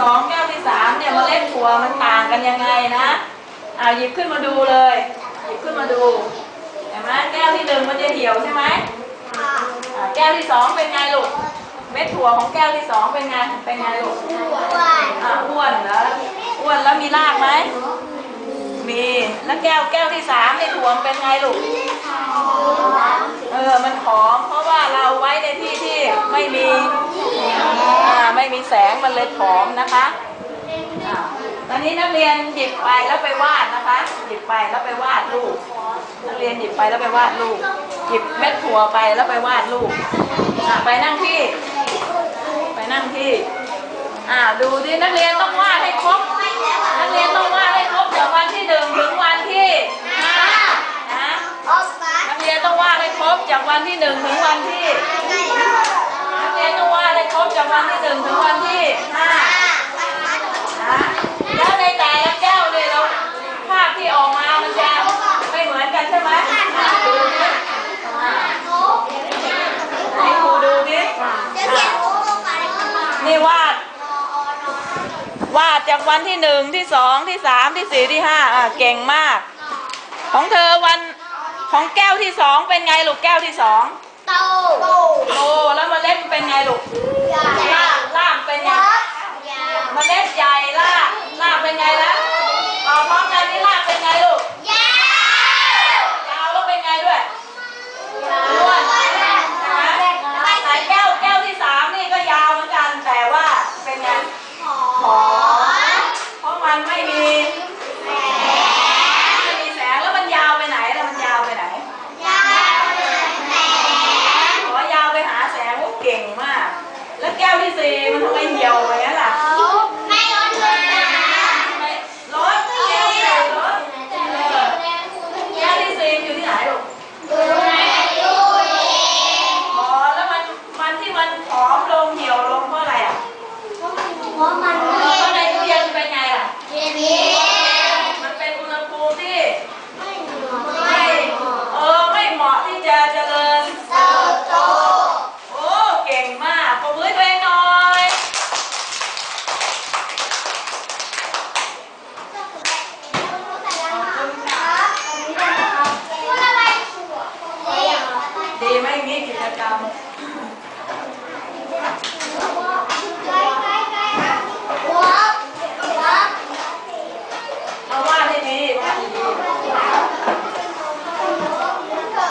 สองแก้วที่สามเนี่ยเมล็ดถั่วมันต่างกันยังไงนะอ่าหยิบขึ้นมาดูเลย หยิบขึ้นมาดูเห็นไหมแก้วที่หนึ่งมันจะเหี่ยวใช่ไหมอ่าแก้วที่สองเป็นไงลูกเม็ดถั่วของแก้วที่สองเป็นไงเป็นไงลูกอ่าอ้วนเหรออ้วนแล้วมีรากไหมมีแล้วแก้วแก้วที่สามนี่ถั่วมันเป็นไงลูกเออมันหอมเพราะว่าเราไว้ในที่ที่ไม่มีอ่าไม่มีแสงมันเลยหอมนะคะอ่าตอนนี้นักเรียนหยิบไปแล้วไปวาดนะคะ หยิบไปแล้วไปวาดรูปนักเรียนหยิบไปแล้วไปวาดรูปหยิบเม็ดถั่วไปแล้วไปวาดรูปอ่าไปนั่งที่ ไปนั่งที่อ่าดูดินักเรียนต้องวาดให้ครบนักเรียนต้องวาดให้ครบจากวันที่หนึ่งถึงวันที่ห้านะนักเรียนต้องวาดให้ครบจากวันที่หนึ่งถึงวันที่นักเรียนต้องวาด บจากวันที่หนึ่งถึงวันที่ห้านะแล้วในแต่ละแก้วเนี่ยเราภาพที่ออกมามันจะไม่เหมือนกันใช่ไหมอะดูดิอะให้ครูดูดิอ่นี่วาดวาดจากวันที่หนึ่งที่สองที่สามที่สี่ที่ห้าอะเก่งมาก ของเธอวันของแก้วที่สองเป็นไงลูกแก้วที่สองโตโตแล้วมล็ดมันเป็นไงลูกรากรากเป็นไงเมล็ดใหญ่รากรากเป็นไงล่ะเอาพร้อมกันนี่รากเป็นไงลูกยาวแล้วเป็นไงด้วยอ้วนใช่ไหมแต่แก้วแก้วที่สามนี่ก็ยาวเหมือนกันแต่ว่าเป็นไงหอมเพราะมันไม่มีไม่มีแสงแล้วมันยาวไปไหนแล้วมันยาวไปไหน ขอยาวไปหาแสงว่าเก่งมาก แล้ วแก้วที่สี่มันทำไมเหี่ยวอย่างนี้นล่ะทำไมร้อนแก้วที่สี่ร้อนแก้วที่สี่อยู่ที่ไหนลูกอ๋อแล้วมันมันที่มันผอมลงเหี่ยวลงเพราะอะไรอะเพราะในตู้เย็นเป็นไงล่ะมัน